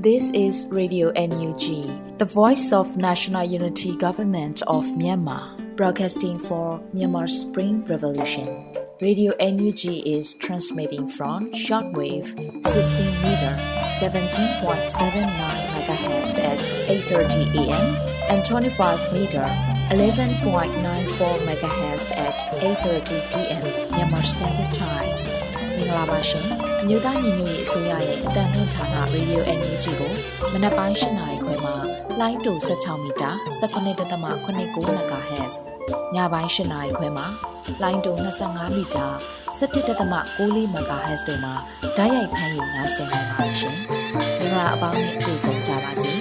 This is Radio NUG, the voice of National Unity Government of Myanmar, broadcasting for Myanmar's Spring Revolution. Radio NUG is transmitting from shortwave 16 meter 17.79 MHz at 8:30 a.m. and 25 meter 11.94 MHz at 8:30 p.m. Myanmar Standard Time. မင်္ဂလာပါရှင်အ မျိုးသားညီညွတ်ရေးအစိုးရရဲ့အတန်လွင့်ဌာန Radio NUG ကိုမနက်ပိုင်း၈နာရီခွဲမှာလိုင်းတူ16မီတာ19.89 MHz ညပိုင်း၈နာရီခွဲမှာလိုင်းတူ25မီတာ17.6 MHz တို့မှာဓာတ်ရိုက်ဖမ်းယူနိုင်စေနိုင်ပါရှင်မင်္ဂလာအပေါင်းနဲ့ပြည့်စုံကြပါစေ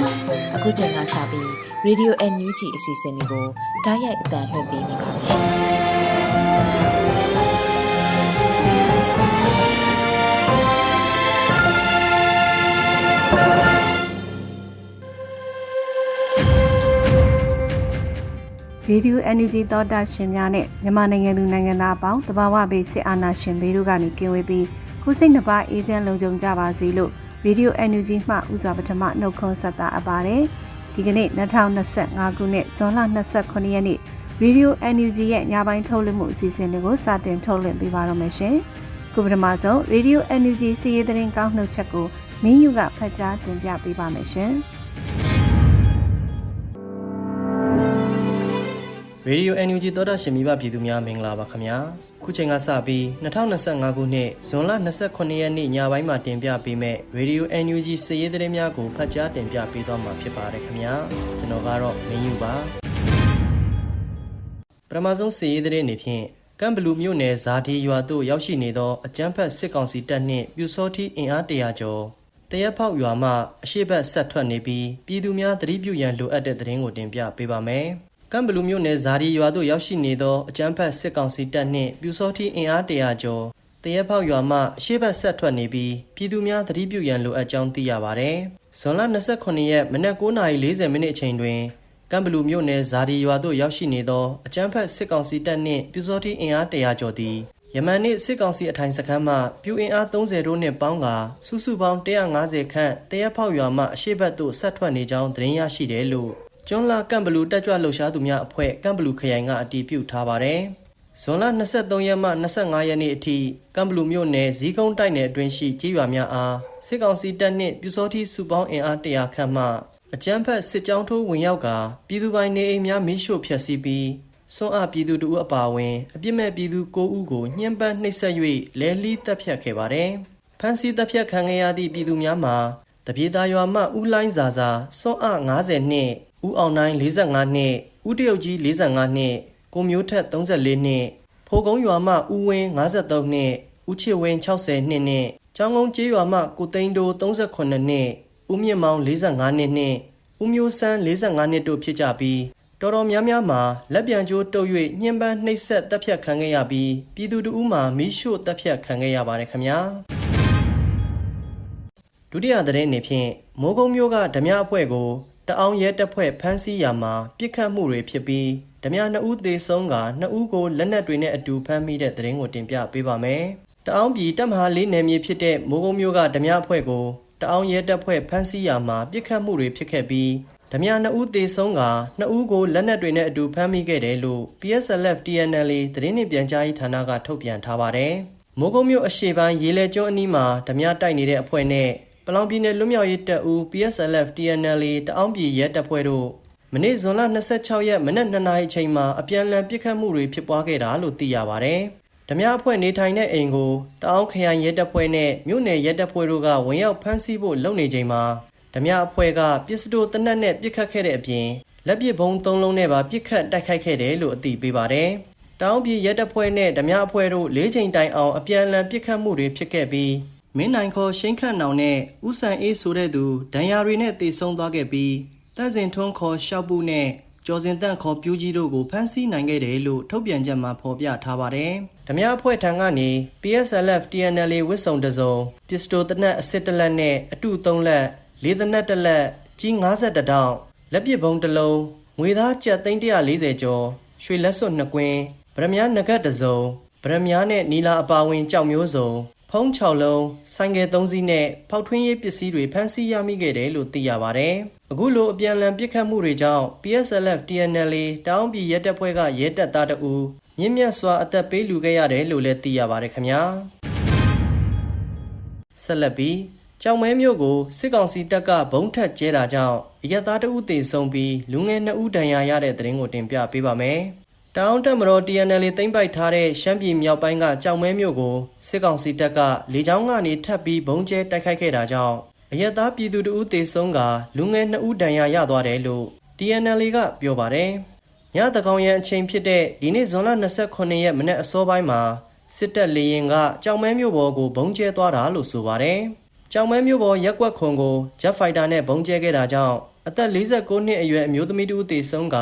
အခုချိန်ကစပြီး Radio NUG အစီအစဉ်လေးကိုဓာတ်ရိုက်အတန်လွှင့်ပေးနေပါပြီရှင် ရေဒီယို NUG သောတာရှင်များနဲ့မြန်မာနိုင်ငံသူနိုင်ငံသားအပေါင်းတဘာဝဘေးစစ်အာဏာရှင်ဘေးတို့ကနေကင်းဝေးပြီးခုစိတ်နှစ်ပါးအေဂျင့်လုံခြုံကြပါစေလို့ရေဒီယို NUG မှဥစွာပထမနှုတ်ခွန်းဆက်တာအပ်ပါတယ်ဒီကနေ့2025ခုနှစ်ဇွန်လ29ရက်နေ့ရေဒီယို NUG ရဲ့ညပိုင်းထုတ်လွှင့်မှုအစီအစဉ်လေးကိုစတင်ထုတ်လွှင့်ပေးပါတော့မယ်ရှင်ခုပထမဆုံးရေဒီယို NUG စီးရီးသတင်းကောင်းနှုတ်ချက်ကိုမင်းယူကဖတ်ကြားတင်ပြပေးပါမယ်ရှင် ရေဒီယို NUG သောတာရှင်မိဘပြည်သူများမင်္ဂလာပါခင်ဗျာခုချိန်ကစပြီး2025ခုနှစ်ဇွန်လ29ရက်နေ့ညပိုင်းမှာတင်ပြပေးမဲ့ရေဒီယို NUG စည်ရေးသတင်းများကိုဖတ်ကြားတင်ပြပေးသွားမှာဖြစ်ပါတယ်ခင်ဗျာကျွန်တော်ကတော့မင်းယူပါပထမဆုံးစည်ရေးသတင်းနေဖြင့်ကမ်ဘလူမြို့နယ်ဇာဒီရွာသို့ရောက်ရှိနေသောအကြမ်းဖက်စစ်ကောင်စီတပ်နှင့်ပြူစောတိအင်အားတရာကျော်တရက်ဖောက်ရွာမှအရှိတ်ဘက်ဆက်ထွက်နေပြီးပြည်သူများသတိပြုရန်လိုအပ်တဲ့သတင်းကိုတင်ပြပေးပါမယ်။ ကမ်ဘလူမြို့နယ်ဇာဒီရွာသို့ရောက်ရှိနေသောအကြမ်းဖက်စစ်ကောင်စီတပ်နှင့်ပြူစောတိအင်အားတရာကျော်တရက်ဖောက်ရွာမှအရှိတ်ဘက်ဆက်ထွက်နေပြီးပြည်သူများသတိပြုရန်လိုအပ်ကြောင်းသိရပါဗျ။ဇွန်လ29ရက်မနက်9:40မိနစ်အချိန်တွင်ကမ်ဘလူမြို့နယ်ဇာဒီရွာသို့ရောက်ရှိနေသောအကြမ်းဖက်စစ်ကောင်စီတပ်နှင့်ပြူစောတိအင်အားတရာကျော်သည်ယမန်နေ့စစ်ကောင်စီအထိုင်စခန်းမှပြူအင်အား30တို့နှင့်ပေါင်းကာစုစုပေါင်း150ခန့်တရက်ဖောက်ရွာမှအရှိတ်ဘက်သို့ဆက်ထွက်နေကြောင်းသတင်းရရှိတယ်လို့ ကျွန်းလာကမ်ဘလူတက်ကြွလှုပ်ရှားသူများအဖွဲ့ကမ်ဘလူခရိုင်ကအတည်ပြုထားပါတယ်။ဇွန်လ23ရက်မှ25ရက်နေ့အထိကမ်ဘလူမြို့နယ်ဇီးကုန်းတိုက်နယ်အတွင်းရှိကြေးရွာများအားစစ်ကောင်စီတပ်နှင့်ပြူစောတိစုပေါင်းအင်အား100ခန့်မှအကြမ်းဖက်စစ်ကြောင်းထိုးဝင်ရောက်ကာပြည်သူပိုင်နေအိမ်များမိရှို့ဖျက်ဆီးပြီးစွန့်အားပြည်သူတို့အပါအဝင်အပြစ်မဲ့ပြည်သူ9ဦးကိုညှဉ်းပန်းနှိပ်စက်၍လဲလှီးတပ်ဖြတ်ခဲ့ပါတယ်။ဖမ်းဆီးတပ်ဖြတ်ခံခဲ့ရသည့်ပြည်သူများမှာတပြေသားရွာမှဦးလိုင်းစာစာစွန့်အား90နှစ် ဦးအောင်နိုင်45နှစ်ဦးတရုတ်ကြီး45နှစ်ကိုမျိုးထက်34နှစ်ဖိုကုန်းရွာမှဦးဝင်း53နှစ်ဦးချစ်ဝင်း60နှစ်နဲ့ကျောင်းကုန်းကျေးရွာမှကိုသိန်းတိုး38နှစ်ဦးမြင့်မောင်45နှစ်နဲ့ဦးမျိုးစန်း45နှစ်တို့ဖြစ်ကြပြီးတော်တော်များများမှာလက်ပြန်ကျိုးတုပ်၍ညှဉ်းပန်းနှိပ်စက်တပ်ဖြတ်ခံခဲ့ရပြီးပြည်သူတို့မှမိရှို့တပ်ဖြတ်ခံခဲ့ရပါတယ်ခင်ဗျာဒုတိယသတင်းအနေဖြင့်မိုးကုံမျိုးကဓမြအဖွဲ့ကို တအောင်ရဲတပ်ဖွဲ့ဖမ်းဆီးရာမှာပြစ်ခတ်မှုတွေဖြစ်ပြီးဓမြနှစ်ဦးသေဆုံးကနှစ်ဦးကိုလက်နက်တွေနဲ့အတူဖမ်းမိတဲ့သတင်းကိုတင်ပြပေးပါမယ်တအောင်ပြည်တပ်မဟာလေးနယ်မြေဖြစ်တဲ့မိုးကုံမျိုးကဓမြအဖွဲ့ကိုတအောင်ရဲတပ်ဖွဲ့ဖမ်းဆီးရာမှာပြစ်ခတ်မှုတွေဖြစ်ခဲ့ပြီးဓမြနှစ်ဦးသေဆုံးကနှစ်ဦးကိုလက်နက်တွေနဲ့အတူဖမ်းမိခဲ့တယ်လို့ PSLF TNL သတင်းနှင့်ပြန်ကြားရေးဌာနကထုတ်ပြန်ထားပါတယ်။မိုးကုံမြို့အရှေ့ပိုင်းရေလဲကျွန်းအနီးမှာဓမြတိုက်နေတဲ့အဖွဲ့နဲ့ ပလောင်ပြည်နယ်လွတ်မြောက်ရေးတပ်ဦး PSLF TNL တအောင်းပြည်ရဲတပ်ဖွဲ့တို့မနေ့ဇွန်လ26ရက်မနက်2နာရီအချိန်မှာအပြန်အလှန်ပစ်ခတ်မှုတွေဖြစ်ပွားခဲ့တာလို့သိရပါတယ်။ဓမြအဖွဲ့နေထိုင်တဲ့အိမ်ကိုတအောင်းခရိုင်ရဲတပ်ဖွဲ့နဲ့မြို့နယ်ရဲတပ်ဖွဲ့တို့ကဝင်ရောက်ဖမ်းဆီးဖို့လုပ်နေချိန်မှာဓမြအဖွဲ့ကပစ္စတိုတနက်နဲ့ပစ်ခတ်ခဲ့တဲ့အပြင်လက်ပစ်ဘုံ၃လုံးနဲ့ပါပစ်ခတ်တိုက်ခိုက်ခဲ့တယ်လို့အသိပေးပါတယ်။တောင်ပြည်ရဲတပ်ဖွဲ့နဲ့ဓမြအဖွဲ့တို့၄ချိန်တိုင်အောင်အပြန်အလှန်ပစ်ခတ်မှုတွေဖြစ်ခဲ့ပြီး မင်းနိုင်ခေါ်ရှိန်ခန့်နောင်နဲ့ဦးဆန်အေးဆိုတဲ့သူဒဏ်ရာတွေနဲ့တေဆုံးသွားခဲ့ပြီးတပ်စဉ်ထွန်းခေါ်ရှောက်ပုနဲ့ကျော်စင်တန့်ခေါ်ပြူးကြီးတို့ကိုဖမ်းဆီးနိုင်ခဲ့တယ်လို့ထုတ်ပြန်ချက်မှာဖော်ပြထားပါတယ်။ဓမြအဖွဲ့ထံကနေ PSLF TNL ဝစ်စုံတစုံပစ္စတိုတနက်အစစ်တလက်နဲ့အတူ3လက်လေးသနက်တစ်လက်ကြီး50တောင်လက်ပစ်ဘုံတစ်လုံးငွေသားကျပ်သိန်း140ကျော်ရွှေလက်စွပ်နှစ်ကွင်းဗရမ ्या နဂတ်တစ်စုံဗရမ ्या နဲ့နီလာအပါဝင်ကြောက်မျိုးစုံ ဖဖုံး6လုံးဆိုင်ကယ်3စီးနဲ့ဖောက်ထွင်းရေးပစ္စည်းတွေဖမ်းဆီးရမိခဲ့တယ်လို့သိရပါတယ်။အခုလိုအပြန်အလှန်ပစ်ခတ်မှုတွေကြောင့် PSLF TNLA တောင်းပြည်ရဲတပ်ဖွဲ့ကရဲတပ်သားတအူမြင့်မြတ်စွာအသက်ပေးလူခဲ့ရတယ်လို့လည်းသိရပါတယ်ခင်ဗျာ။ဆက်လက်ပြီးကြောင်မဲမြို့ကိုစစ်ကောင်စီတပ်ကဘုံထက်ကျဲတာကြောင့်ရဲသားတအူတေဆုံးပြီးလူငယ်2ဦးဒဏ်ရာရတဲ့တဲ့ရင်ကိုတင်ပြပေးပါမယ်။ တောင်တက်မတော် TNL သိမ့်ပိုက်ထားတဲ့ရှမ်းပြည်မြောက်ပိုင်းကကြောင်မဲမြို့ကိုစစ်ကောင်စီတပ်ကလေကြောင်းကနေထပ်ပြီးဘုံကျဲတိုက်ခိုက်ခဲ့တာကြောင့်အရက်သားပြည်သူတဦးသေဆုံးကလူငယ်2ဦးဒဏ်ရာရသွားတယ်လို့ TNL ကပြောပါတယ်။ညတကောင်ရန်အချိန်ဖြစ်တဲ့ဒီနေ့ဇွန်လ29ရက်မနေ့အစောပိုင်းမှာစစ်တပ်လေရင်ကကြောင်မဲမြို့ပေါ်ကိုဘုံကျဲသွားတာလို့ဆိုပါတယ်။ကြောင်မဲမြို့ပေါ်ရက်ကွက်ခွန်ကို Jet Fighter နဲ့ဘုံကျဲခဲ့တာကြောင့်အသက်49နှစ်အရွယ်အမျိုးသမီးတူသေဆုံးက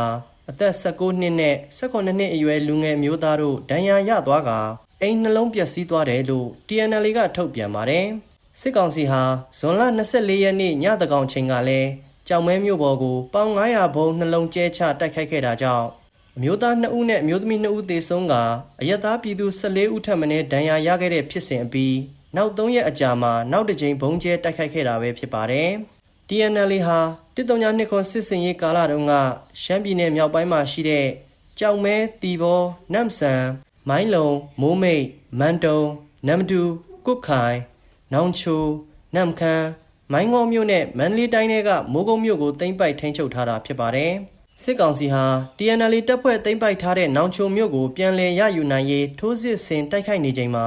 အသက်19နှစ်နဲ့18နှစ်အရွယ်လူငယ်အမျိုးသားတို့ဒဏ်ရာရသွားကအိမ်နှလုံးပျက်စီးသွားတယ်လို့ TNL ကထုတ်ပြန်ပါတယ်။စစ်ကောင်စီဟာဇွန်လ24ရက်နေ့ညတကောင်ချိန်ကလည်းကြောင်မဲမြို့ပေါ်ကိုပေါင်900ဘုံနှလုံးကျဲချတိုက်ခိုက်ခဲ့တာကြောင့်အမျိုးသား2ဦးနဲ့အမျိုးသမီး2ဦးသေဆုံးကအရက်သားပြည်သူ14ဦးထပ်မံဒဏ်ရာရခဲ့တဲ့ဖြစ်စဉ်အပြီးနောက်3ရက်အကြာမှာနောက်တစ်ကြိမ်ဘုံကျဲတိုက်ခိုက်ခဲ့တာပဲဖြစ်ပါတယ်။ TNL ဟာ တစ်တုံညာနှစ်ခွန်စစ်စင်ရေးကာလတုန်းကရှမ်းပြည်နယ်မြောက်ပိုင်းမှာရှိတဲ့ကြောင်မဲတီဘောနမ်ဆန်မိုင်းလုံမိုးမိတ်မန်တုံနမ်တူကုတ်ခိုင်နောင်ချိုနမ်ခမ်းမိုင်းငေါမြို့နဲ့မန္တလေးတိုင်းတွေကမိုးကုတ်မြို့ကိုသိမ်းပိုက်ထိန်းချုပ်ထားတာဖြစ်ပါတယ်စစ်ကောင်စီဟာ TNL တပ်ဖွဲ့သိမ်းပိုက်ထားတဲ့နောင်ချိုမြို့ကိုပြန်လည်ရယူနိုင်ရေးထိုးစစ်ဆင်တိုက်ခိုက်နေချိန်မှာ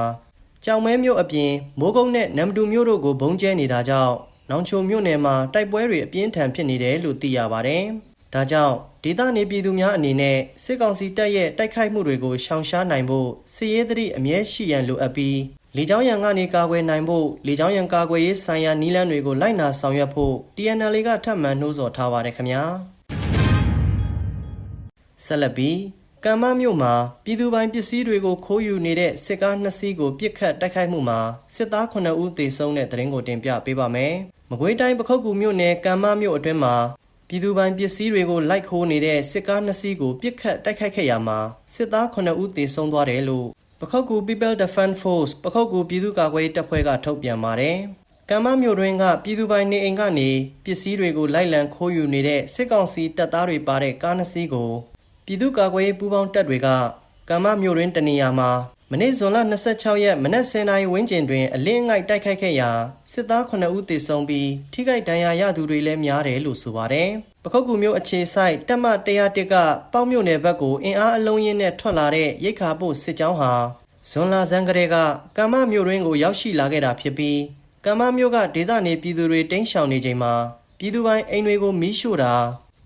ကြောင်မဲမြို့အပြင်မိုးကုတ်နဲ့နမ်တူမြို့တို့ကိုဘုံကျဲနေတာကြောင့် နောင်ချိုမြို့နယ်မှာတိုက်ပွဲတွေအပြင်းထန်ဖြစ်နေတယ်လို့သိရပါတယ်။ဒါကြောင့်ဒေသနေပြည်သူများအနေနဲ့စစ်ကောင်စီတပ်ရဲ့တိုက်ခိုက်မှုတွေကိုရှောင်ရှားနိုင်ဖို့စစ်ရေးသတိအမြဲရှိရန်လိုအပ်ပြီးလေကြောင်းရန်ကနေကာကွယ်နိုင်ဖို့လေကြောင်းရန်ကာကွယ်ရေးဆိုင်ရာနည်းလမ်းတွေကိုလိုက်နာဆောင်ရွက်ဖို့ TNL ကထပ်မံနှိုးဆော်ထားပါတယ်ခင်ဗျာ။ဆက်လက်ပြီးကမ္မမြို့မှာပြည်သူပိုင်ပစ္စည်းတွေကိုခိုးယူနေတဲ့စစ်ကားနှစ်စီးကိုပြစ်ခတ်တိုက်ခိုက်မှုမှာစစ်သား9ဦးသေဆုံးတဲ့တဲ့ရင်ကိုတင်ပြပေးပါမယ်။ မကွေးတိုင်းပခုတ်ကူမြို့နယ်ကမ္မမြို့အတွင်းမှာပြည်သူပိုင်ပစ္စည်းတွေကိုလိုက်ခိုးနေတဲ့စစ်ကားနှစ်စီးကိုပြစ်ခတ်တိုက်ခိုက်ခဲ့ရမှာစစ်သား9ဦးသေဆုံးသွားတယ်လို့ပခုတ်ကူ People Defense Force ပခုတ်ကူပြည်သူ့ကာကွယ်ရေးတပ်ဖွဲ့ကထုတ်ပြန်ပါတယ်။ကမ္မမြို့တွင်ကပြည်သူပိုင်နေအိမ်ကနေပစ္စည်းတွေကိုလိုက်လံခိုးယူနေတဲ့စစ်ကောင်စီတပ်သားတွေပါတဲ့ကားနှစ်စီးကိုပြည်သူ့ကာကွယ်ရေးပူးပေါင်းတပ်တွေကကမ္မမြို့တွင်တနေရာမှာ မနေ့ဇွန်လ26ရက်မနက်10:00နာရီဝန်းကျင်တွင်အလင်းငိုက်တိုက်ခိုက်ခဲ့ရာစစ်သား9ဦးသေဆုံးပြီးထိခိုက်ဒဏ်ရာရသူတွေလည်းများတယ်လို့ဆိုပါတယ်။ပခုတ်ကူမြို့အခြေဆိုင်တပ်မ101ကပေါက်မြို့နယ်ဘက်ကိုအင်အားအလုံးရင်းနဲ့ထွက်လာတဲ့ရိတ်ခါပို့စစ်ကြောင်းဟာဇွန်လဆန်းကလေးကကမ္မမြို့တွင်ကိုရောက်ရှိလာခဲ့တာဖြစ်ပြီးကမ္မမြို့ကဒေသနေပြည်သူတွေတိမ်းရှောင်နေချိန်မှာပြည်သူပိုင်အိမ်တွေကိုမီးရှို့တာ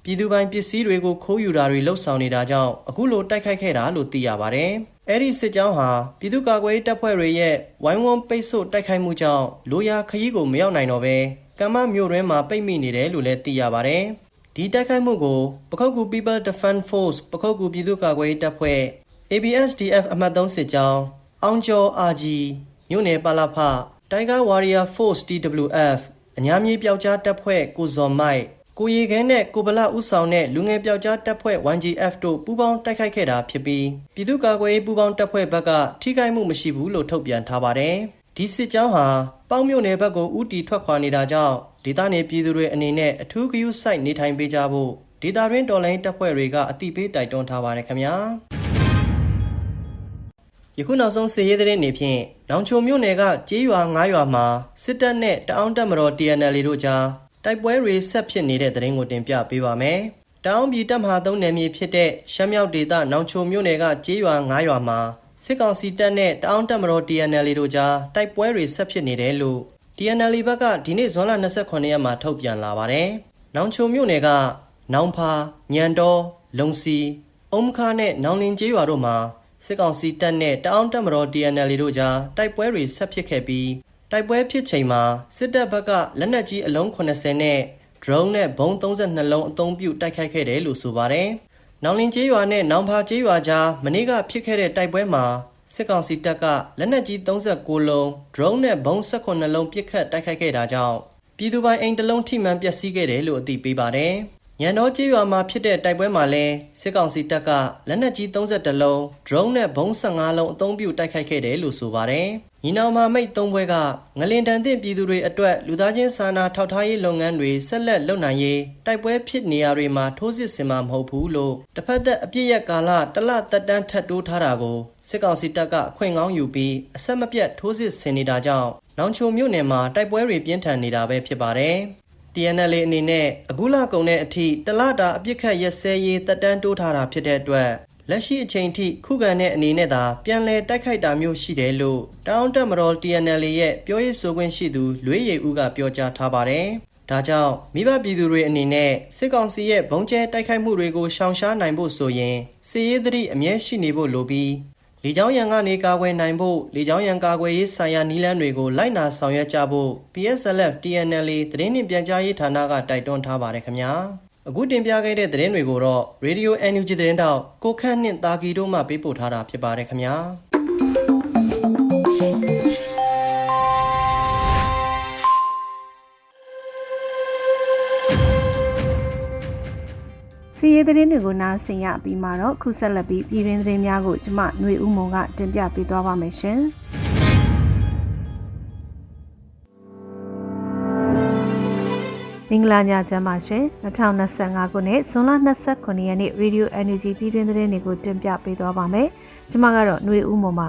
ပြည်သူပိုင်ပစ္စည်းတွေကိုခိုးယူတာတွေလှုပ်ဆောင်နေတာကြောင့်အခုလိုတိုက်ခိုက်ခဲ့တာလို့သိရပါတယ်။အဲ့ဒီစစ်ကြောင်းဟာပြည်သူ့ကာကွယ်ရေးတပ်ဖွဲ့တွေရဲ့ဝိုင်းဝန်းပိတ်ဆို့တိုက်ခိုက်မှုကြောင့်လိုရာခရီးကိုမရောက်နိုင်တော့ဘဲကမ္မမြို့တွင်းမှာပိတ်မိနေတယ်လို့လည်းသိရပါတယ်။ဒီတိုက်ခိုက်မှုကိုပခုတ်ကူ People Defense Force ပခုတ်ကူပြည်သူ့ကာကွယ်ရေးတပ်ဖွဲ့ ABSDF အမှတ်3စစ်ကြောင်းအောင်ကျော် RG မြို့နယ်ပါလာဖ Tiger Warrior Force TWF အညာမြေပျောက်ကြားတပ်ဖွဲ့ကိုဇော်မိုက် ကိုရီခဲနဲ့ကိုဗလာဥဆောင်တဲ့လူငယ်ပျောက်ကြားတပ်ဖွဲ့ 1GF တို့ပူးပေါင်းတိုက်ခိုက်ခဲ့တာဖြစ်ပြီးပြည်သူ့ကာကွယ်ရေးပူးပေါင်းတပ်ဖွဲ့ဘက်ကထိခိုက်မှုမရှိဘူးလို့ထုတ်ပြန်ထားပါတယ်။ဒီစစ်ကြောင်းဟာပေါင်းမြို့နယ်ဘက်ကိုဥတီထွက်ခွာနေတာကြောင့်ဒေသနယ်ပြည်သူတွေအနေနဲ့အထူးဂရုစိုက်နေထိုင်ပေးကြဖို့ဒေတာရင်းတော်လိုင်းတပ်ဖွဲ့တွေကအတိပေးတိုက်တွန်းထားပါတယ်ခင်ဗျာ။ယခုနောက်ဆုံးစစ်ရေးသတင်းနေဖြင့်နောင်ချိုမြို့နယ်ကကျေးရွာ9ရွာမှာစစ်တပ်နဲ့တအောင်းတပ်မတော် TNL တို့ကြား တိုက်ပွဲတွေဆက်ဖြစ်နေတဲ့သတင်းကိုတင်ပြပေးပါမယ်။တောင်ပြည်တပ်မဟာသုံးနယ်မြေဖြစ်တဲ့ရှမ်းမြောက်ဒေသနောင်ချိုမြို့နယ်ကကျေးရွာ9ရွာမှာစစ်ကောင်စီတပ်နဲ့တအောင်းတပ်မတော် TNL တို့ကြားတိုက်ပွဲတွေဆက်ဖြစ်နေတယ်လို့ TNL ဘက်ကဒီနေ့ဇွန်လ29ရက်မှာထုတ်ပြန်လာပါတယ်။နောင်ချိုမြို့နယ်ကနောင်ဖာညံတော်လုံစီအုံးခါနဲ့နောင်လင်းကျေးရွာတို့မှာစစ်ကောင်စီတပ်နဲ့တအောင်းတပ်မတော် TNL တို့ကြားတိုက်ပွဲတွေဆက်ဖြစ်ခဲ့ပြီး တိုက်ပွဲဖြစ်ချိန်မှာစစ်တပ်ဘက်ကလက်နက်ကြီးအလုံး80နဲ့ drone နဲ့ဘုံ32လုံးအသုံးပြုတိုက်ခိုက်ခဲ့တယ်လို့ဆိုပါတယ်။နောင်လင်းကျေးရွာနဲ့နောင်ဖာကျေးရွာကြားမနေ့ကဖြစ်ခဲ့တဲ့တိုက်ပွဲမှာစစ်ကောင်စီတပ်ကလက်နက်ကြီး39လုံး drone နဲ့ဘုံ18လုံးပစ်ခတ်တိုက်ခိုက်ခဲ့တာကြောင့်ပြည်သူပိုင်အိမ်တစ်လုံးထိမှန်ပျက်စီးခဲ့တယ်လို့အသိပေးပါတယ်။ ညံတော်ကျေးရွာမှာဖြစ်တဲ့တိုက်ပွဲမှာလဲစစ်ကောင်စီတပ်ကလက်နက်ကြီး32လုံး drone နဲ့ဘုံ15လုံးအသုံးပြုတိုက်ခိုက်ခဲ့တယ်လို့ဆိုပါတယ်။ညီနောင်မာမိတ်သုံးဘွဲကငလင်တန်တဲ့ပြည်သူတွေအတွက်လူသားချင်းစာနာထောက်ထားရေးလုပ်ငန်းတွေဆက်လက်လုပ်နိုင်ရေးတိုက်ပွဲဖြစ်နေရာတွေမှာထိုးစစ်ဆင်မှာမဟုတ်ဘူးလို့တစ်ဖက်သက်အပြစ်ရက်ကာလတစ်လသက်တမ်းထပ်တိုးထားတာကိုစစ်ကောင်စီတပ်ကအခွင့်ကောင်းယူပြီးအဆက်မပြတ်ထိုးစစ်ဆင်နေတာကြောင့်နောင်ချိုမြို့နယ်မှာတိုက်ပွဲတွေပြင်းထန်နေတာပဲဖြစ်ပါတယ်။ TNL အနေနဲ့အခုလကုန်တဲ့အထိတလတာအပြစ်ခတ်ရက်စဲရေးတက်တန်းတိုးထားတာဖြစ်တဲ့အတွက်လက်ရှိအချိန်ထိခုခံတဲ့အနေနဲ့သာပြန်လည်တိုက်ခိုက်တာမျိုးရှိတယ်လို့တောင်းတက်မတော် TNL ရဲ့ပြောရေးဆိုခွင့်ရှိသူလွေးရည်ဦးကပြောကြားထားပါတယ်။ဒါကြောင့်မိဘပြည်သူတွေအနေနဲ့စစ်ကောင်စီရဲ့ဘုံကျဲတိုက်ခိုက်မှုတွေကိုရှောင်ရှားနိုင်ဖို့ဆိုရင်စစ်ရေးသတိအမြဲရှိနေဖို့လိုပြီး လေကြောင်းရန်ကနေကာကွယ်နိုင်ဖို့လေကြောင်းရန်ကာကွယ်ရေးဆိုင်ရာနည်းလမ်းတွေကိုလိုက်နာဆောင်ရွက်ကြဖို့ PSLF TNL သတင်းနှင့်ပြန်ကြားရေးဌာနကတိုက်တွန်းထားပါတယ်ခင်ဗျာအခုတင်ပြခဲ့တဲ့သတင်းတွေကိုတော့ Radio NUG သတင်းတောက်ကိုခန့်နှင့်တာကီတို့မှပေးပို့ထားတာဖြစ်ပါတယ်ခင်ဗျာ စီရေးသတင်းတွေကိုနားဆင်ရပြီးမှတော့ခုဆက်လက်ပြီးပြည်တွင်းသတင်းများကိုကျမຫນွေဦးမုံကတင်ပြပေးသွားပါမယ်ရှင်။မင်္ဂလာညချမ်းပါရှင်2025ခုနှစ်ဇွန်လ29ရက်နေ့ Radio Energy ပြည်တွင်းသတင်းတွေကိုတင်ပြပေးသွားပါမယ်။ကျမကတော့ຫນွေဦးမုံပါ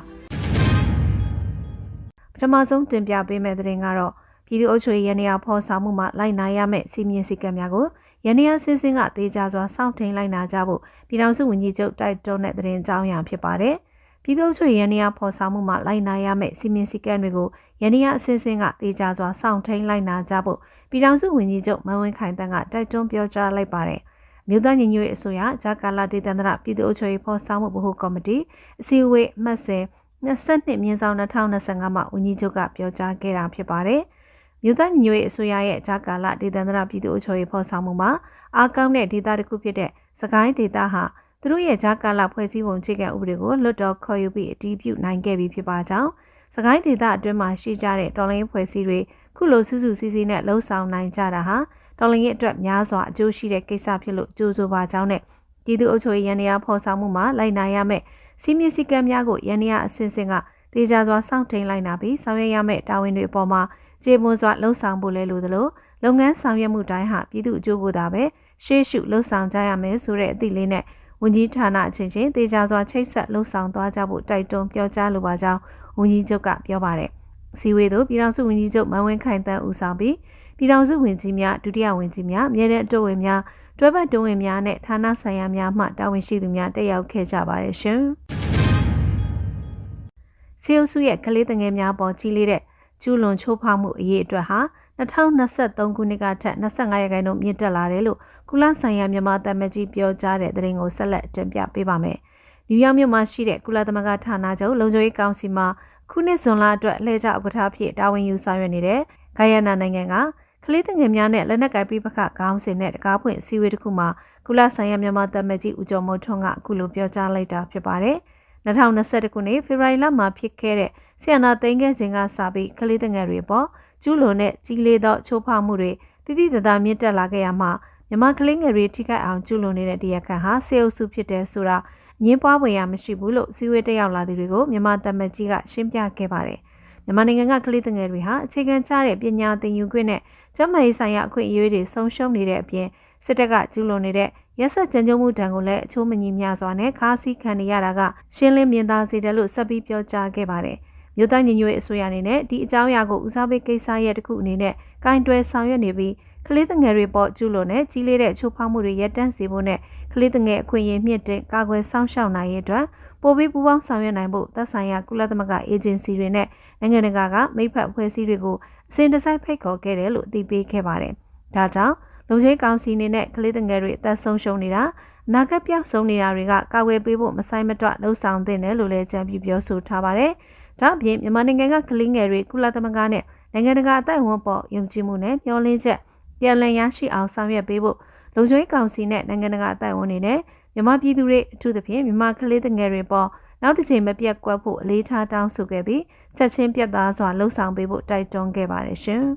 ပထမဆုံးတင်ပြပေးမယ့်သတင်းကတော့ပြည်သူ့အုပ်ချုပ်ရေးရနေရာဖော်ဆောင်မှုမှာလိုက်နာရမယ့်စီမင်းစည်းကမ်းများကို ရန်နီယာစင်းစင်းကတေးကြစွာစောင့်ထိန်လိုက်နာကြဖို့ပြည်ထောင်စုဝန်ကြီးချုပ်တိုက်တွန်းတဲ့သတင်းကြောင်းရဖြစ်ပါတယ်။ပြည်သူ့ချွေရန်နီယာဖော်ဆောင်မှုမှာလိုက်နာရမယ့်စီမင်းစည်းကမ်းတွေကိုရန်နီယာအစင်းစင်းကတေးကြစွာစောင့်ထိန်လိုက်နာကြဖို့ပြည်ထောင်စုဝန်ကြီးချုပ်မန်ဝင်းခိုင်တန်းကတိုက်တွန်းပြောကြားလိုက်ပါတယ်။မြို့သားညီညွတ်ရေးအစိုးရဂျာကာလာဒေသန္တရပြည်သူ့အုပ်ချုပ်ရေးဖော်ဆောင်မှုဗဟိုကော်မတီအစည်းအဝေးအမှတ်စဉ်22မြင်းဆောင်2025မှာဝန်ကြီးချုပ်ကပြောကြားခဲ့တာဖြစ်ပါတယ်။ မြို့သားညီညွတ်ရေးအစိုးရရဲ့ဂျာကာလာဒေသန္တရပြည်သူ့အုပ်ချုပ်ရေးဖော်ဆောင်မှုမှာအားကောင်းတဲ့ဒေသတစ်ခုဖြစ်တဲ့စကိုင်းဒေသဟာသူတို့ရဲ့ဂျာကာလာဖွဲ့စည်းပုံအခြေခံဥပဒေကိုလွတ်တော်ခေါ်ယူပြီးအတည်ပြုနိုင်ခဲ့ပြီဖြစ်ပါကြောင်းစကိုင်းဒေသအတွင်းမှာရှိကြတဲ့တော်လိုင်းဖွဲ့စည်းတွေခုလိုစုစုစည်းစည်းနဲ့လှုံ့ဆော်နိုင်ကြတာဟာတော်လိုင်းရဲ့အတွက်များစွာအကျိုးရှိတဲ့ကိစ္စဖြစ်လို့ကြိုးဆိုပါကြောင်းနဲ့ပြည်သူ့အုပ်ချုပ်ရေးရန်ရာဖော်ဆောင်မှုမှာလိုက်နာရမယ့်စီမင်းစည်းကမ်းများကိုရန်ရာအစဉ်စဉ်ကတေချာစွာစောင့်ထိန်လိုက်နာပြီးဆောင်ရွက်ရမယ့်တာဝန်တွေအပေါ်မှာ ကျေပွန်စွာလှုံ့ဆော်ဖို့လဲလို့သလိုလုပ်ငန်းဆောင်ရွက်မှုတိုင်းဟာပြည်သူ့အကျိုးကိုသာပဲရှေ့ရှုလှုပ်ဆောင်ကြရမယ်ဆိုတဲ့အသည့်လေးနဲ့ဝန်ကြီးဌာနအချင်းချင်းတေချာစွာချိတ်ဆက်လှုပ်ဆောင်သွားကြဖို့တိုက်တွန်းပြောကြားလိုပါကြောင်းဝန်ကြီးချုပ်ကပြောပါတယ်။စီဝေးသို့ပြည်ထောင်စုဝန်ကြီးချုပ်မန်ဝင်းခိုင်တန်းဦးဆောင်ပြီးပြည်ထောင်စုဝန်ကြီးများဒုတိယဝန်ကြီးများအမြဲတမ်းအတွဝင်များတွဲဘက်တွဝင်များနဲ့ဌာနဆိုင်ရာများမှတာဝန်ရှိသူများတက်ရောက်ခဲ့ကြပါတယ်ရှင်။စီအုပ်စုရဲ့ကလေးတငယ်များပေါ်ကြီးလေးတဲ့ ကျူးလွန်ချိုးဖောက်မှုအရေးအတွက်ဟာ2023ခုနှစ်ကထက်25ရာခိုင်နှုန်းမြင့်တက်လာတယ်လို့ကုလဆိုင်ရာမြန်မာတမကြီးပြောကြားတဲ့သတင်းကိုဆက်လက်တင်ပြပေးပါမယ်။နယူးယောက်မြို့မှာရှိတဲ့ကုလသမဂ္ဂဌာနချုပ်လုံခြုံရေးကောင်စီမှာခုနှစ်ဇွန်လအတွက်လှည့်ကျဥက္ကဋ္ဌဖြစ်တာဝန်ယူဆောင်ရွက်နေတဲ့ဂိုင်ယနာနိုင်ငံကကလေးငယ်များနဲ့လက်နက်ကိုင်ပြပခခေါင်းစဉ်နဲ့တကားဖွင့်အစည်းအဝေးတစ်ခုမှာကုလဆိုင်ရာမြန်မာတမကြီးဦးကျော်မိုးထွန်းကအခုလိုပြောကြားလိုက်တာဖြစ်ပါတယ်။2021ခုနှစ်ဖေဖော်ဝါရီလမှာဖြစ်ခဲ့တဲ့ ဆီယနာသိန်းခဲ့စဉ်ကစပြီးကလေးငယ်တွေပေါ်ကျူးလွန်တဲ့ကြီးလေးသောချိုးဖောက်မှုတွေတိတိတသားမြင့်တက်လာခဲ့ရမှာမြမကလေးငယ်တွေထိခိုက်အောင်ကျူးလွန်နေတဲ့တရားခံဟာစေအုပ်စုဖြစ်တဲ့ဆိုတာငင်းပွားဝင်ရမရှိဘူးလို့စီဝေးတက်ရောက်လာသူတွေကိုမြန်မာတမကြီးကရှင်းပြခဲ့ပါတယ်။မြန်မာနိုင်ငံကကလေးငယ်တွေဟာအခြေခံကျတဲ့ပညာသင်ယူခွင့်နဲ့ကျန်းမာရေးဆိုင်ရာအခွင့်အရေးတွေဆုံးရှုံးနေတဲ့အပြင်စစ်တပ်ကကျူးလွန်နေတဲ့ရက်ဆက်ကြမ်းကြုတ်မှုတံကိုလည်းအချိုးမညီမျှစွာနဲ့ခါးစည်းခံနေရတာကရှင်းလင်းမြင်သာစေတယ်လို့ဆက်ပြီးပြောကြားခဲ့ပါတယ်။ မြို့သားညီညွတ်ရေးအစိုးရအနေနဲ့ဒီအကြောင်းအရာကိုဦးစားပေးကိစ္စရဲ့တစ်ခုအနေနဲ့ကင်တွယ်ဆောင်ရွက်နေပြီးကလေးငယ်တွေပေါ်ကျူးလွန်တဲ့ကြီးလေးတဲ့ချိုးဖောက်မှုတွေရပ်တန့်စေဖို့နဲ့ကလေးငယ်အခွင့်အရေးမြင့်တင်ကာကွယ်ဆောင်ရှောက်နိုင်ရေးအတွက်ပိုပြီးပူးပေါင်းဆောင်ရွက်နိုင်ဖို့သက်ဆိုင်ရာကုလသမဂ္ဂအေဂျင်စီတွေနဲ့နိုင်ငံတကာကမိဖက်အဖွဲ့အစည်းတွေကိုအစဉ်တစိုက်ဖိတ်ခေါ်ခဲ့တယ်လို့အသိပေးခဲ့ပါတယ်။ဒါကြောင့်လုံခြုံကောင်စီအနေနဲ့ကလေးငယ်တွေအသက်ဆုံးရှုံးနေတာအနာဂတ်ပြောက်ဆုံးနေတာတွေကကာကွယ်ပေးဖို့မဆိုင်မတွလှုံ့ဆော်သင့်တယ်လို့လည်းကြံပြပြောဆိုထားပါတယ်။ ဒါ့အပြင်မြန်မာနိုင်ငံကကလေးငယ်တွေကုလသမဂ္ဂနဲ့နိုင်ငံတကာအသက်အဝန်ပေါ်ယုံကြည်မှုနဲ့မျှော်လင့်ချက်ပြန်လည်ရရှိအောင်ဆောင်ရွက်ပေးဖို့လုံခြုံရေးကောင်စီနဲ့နိုင်ငံတကာအသက်အဝန်တွေနဲ့မြန်မာပြည်သူတွေအထူးသဖြင့်မြန်မာကလေးငယ်တွေပေါ်နောက်တစ်ချိန်မပြတ်ကွက်ဖို့အလေးထားတောင်းဆိုခဲ့ပြီးချက်ချင်းပြတ်သားစွာလှုံ့ဆော်ပေးဖို့တိုက်တွန်းခဲ့ပါတယ်ရှင်။